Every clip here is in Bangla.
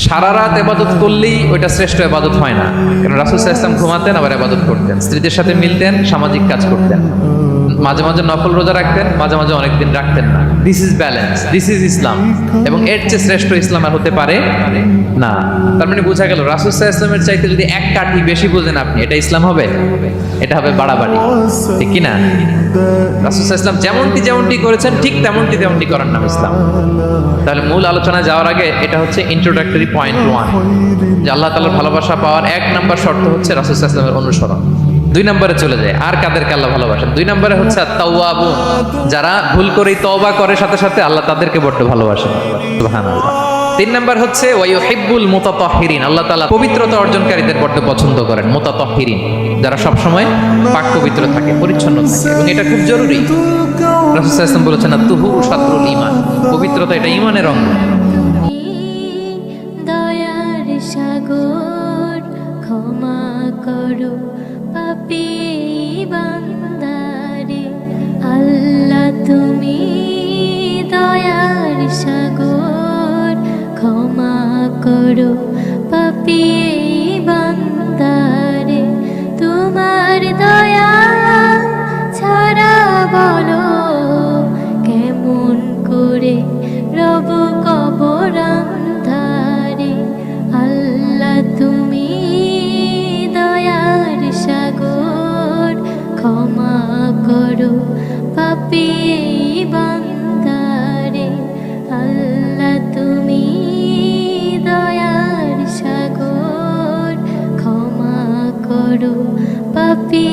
সারা রাত এবাদত করলেই ওইটা শ্রেষ্ঠ এবাদত হয় না। কারণ রাসুল ইসলাম ঘুমাতেন, আবার এবাদত করতেন। স্ত্রীদের সাথে মিলতেন, সামাজিক কাজ করতেন। মাঝে মাঝে নকল রোজা রাখতেন, মাঝে মাঝে অনেকদিন রাখতেন না। This is balance this is Islam এবং এর চেয়ে শ্রেষ্ঠ ইসলাম আর হতে পারে না। তার মানে বোঝা গেল, রাসুল ইসলামের চাইতে যদি এক কাঠি বেশি বোঝেন আপনি, এটা ইসলাম হবে? এটা হবে বাড়াবাড়ি। ঠিক কি না রাসুল ইসলাম যেমনটি যেমনটি করেছেন, ঠিক তেমনটি তেমনটি করার নাম ইসলাম। তাহলে মূল আলোচনায় যাওয়ার আগে এটা হচ্ছে ইন্ট্রোডাক্টরি পয়েন্ট ওয়ান যে আল্লাহ তালার ভালোবাসা পাওয়ার এক নম্বর শর্ত হচ্ছে রাসুল ইসলামের অনুসরণ। দুই নম্বরে চলে যায়, আর কাদেরকে আল্লাহ ভালোবাসেন? দুই নম্বরে হচ্ছে তাওয়াবু যারা ভুল করেই তওবা করে, সাথে সাথে আল্লাহ তাদেরকে বড্ড ভালোবাসেন। সুবহানাল্লাহ। তিন নম্বর হচ্ছে ওয়াইহিব্বুল মুতাতাহহিরিন আল্লাহ তাআলা পবিত্রতা অর্জনকারীদের বড্ড পছন্দ করেন মুতাতাহহিরিন যারা সব সময় পাক পবিত্র থাকে, পরিচ্ছন্ন থাকে, এবং এটা খুব জরুরি। রাসূল সাল্লাল্লাহু বলেছেন তুহুর সাতরুল ঈমান, পবিত্রতা এটা ঈমানের অঙ্গ। দয়ার সাগর, ক্ষমা করো পাপি বান্দারে আল্লাহ তুমি দয়ার সাগর ক্ষমা করো পাপি বান্দারে তোমার দয়া ক্ষমা করো পাপি বান্দারে আল্লাহ, তুমি দয়ার সাগর। ক্ষমা করো পাপি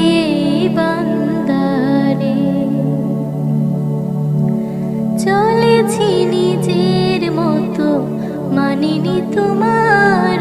বান্দারে চলেছি নিজের মতো, মানিনি তোমার